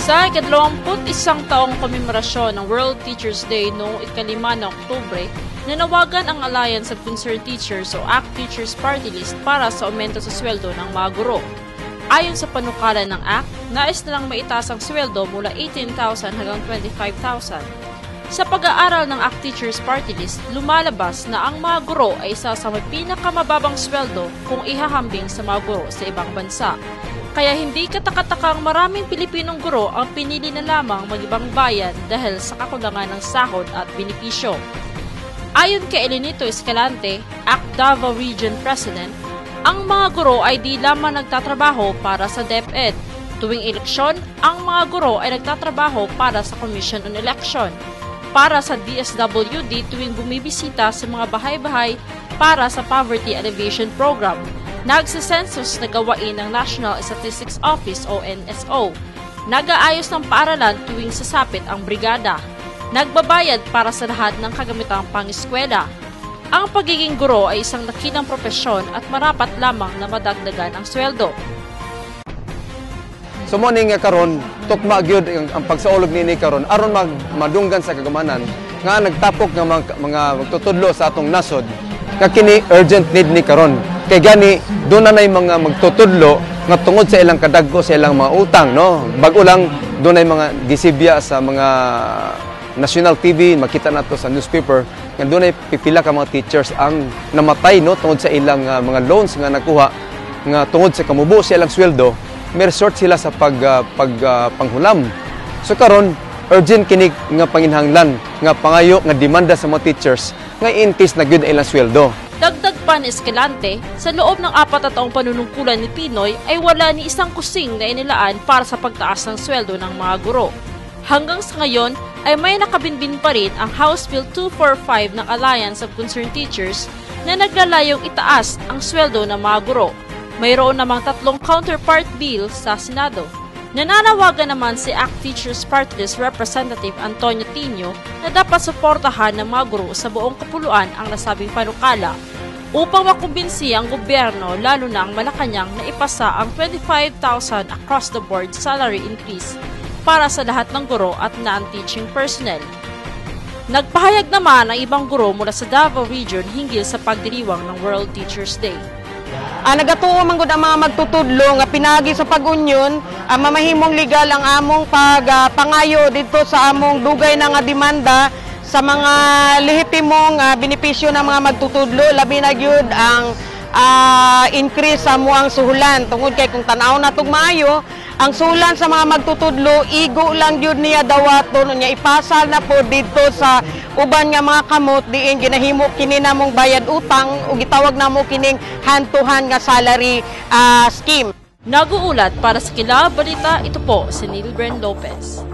Sa ikadalawamput isang taong komemorasyon ng World Teachers Day noong ikalima na Oktubre, nanawagan ang Alliance of Concerned Teachers o ACT Teachers Party List para sa aumento sa sweldo ng mga guro. Ayon sa panukala ng ACT, nais nilang maitaas ang sweldo mula 18,000 hanggang 25,000. Sa pag-aaral ng ACT Teachers Party List, lumalabas na ang mga guro ay isa sa may pinakamababang sweldo kung ihahambing sa mga guro sa ibang bansa. Kaya hindi katakatakang maraming Pilipinong guro ang pinili na lamang mag-ibang bayan dahil sa kakulangan ng sahod at benepisyo. Ayon kay Elenito Escalante, ACT Davao Region President, ang mga guro ay di lamang nagtatrabaho para sa DepEd. Tuwing eleksyon, ang mga guro ay nagtatrabaho para sa Commission on Election, para sa DSWD tuwing bumibisita sa mga bahay-bahay para sa Poverty Alleviation Program, nagsisensus na gawain ng National Statistics Office o NSO, nag-aayos ng paaralan tuwing sasapit ang brigada, nagbabayad para sa lahat ng kagamitang pangiskwela. Ang pagiging guro ay isang nakilang propesyon at marapat lamang na madagdagan ang sweldo. So mo ni nga karon tukma gyud ang, ang pagsaulog nini karon aron mag madunggan sa kagamanan nga nagtapok nga mga, mga magtutudlo sa atong nasod nga kini urgent need ni karon. Kay gani do na nay mga magtutudlo nga tungod sa ilang kadagko sa ilang mga utang no? Bag-o lang do nay mga gisibya sa mga national TV makita nato sa newspaper nga do nay pipila ka mga teachers ang namatay no? Tungod sa ilang uh, mga loans nga nakuha nga tungod sa kamubo sa ilang sweldo may resort sila sa pag uh, pag uh, panghulam. So karon urgent kini nga panginhanglan nga pangayo nga demanda sa mga teachers nga in case na gyud ilang sweldo. Dagdag pa ni Escalante, sa loob ng apat na taong panunungkulan ni Pinoy ay wala ni isang kusing na inilaan para sa pagtaas ng sweldo ng mga guro. Hanggang sa ngayon ay may nakabinbin pa rin ang House Bill 245 ng Alliance of Concerned Teachers na naglalayong itaas ang sweldo ng mga guro mayroon namang tatlong counterpart bill sa Senado. Nananawagan naman si ACT Teachers List Representative Antonio Tino na dapat suportahan ng mga guro sa buong kapuluan ang nasabing panukala upang makumbinsi ang gobyerno lalo na ang Malacanang na ipasa ang 25,000 across the board salary increase para sa lahat ng guro at non-teaching personnel. Nagpahayag naman ang ibang guro mula sa Davao Region hinggil sa pagdiriwang ng World Teachers Day. Ah, nagatuo man gud ang mga magtutudlo nga pinagi sa pag-union ah, mamahimong legal ang among pag ah, pangayo dito sa among dugay na nga demanda sa mga lehitimong ah, benepisyo ng mga magtutudlo. Labi na gyud ang ah, increase sa muang suhulan. Tungod kay kung tanaw na tug maayo ang sulan sa mga magtutudlo igo lang gyud niya dawaton niya ipasal na po dito sa uban nga mga kamot diin ginahimo kini namong bayad utang ug gitawag namo kining hantuhan nga salary ah, scheme Nag-uulat para sa Kila Balita, ito po si Neil Bren Lopez.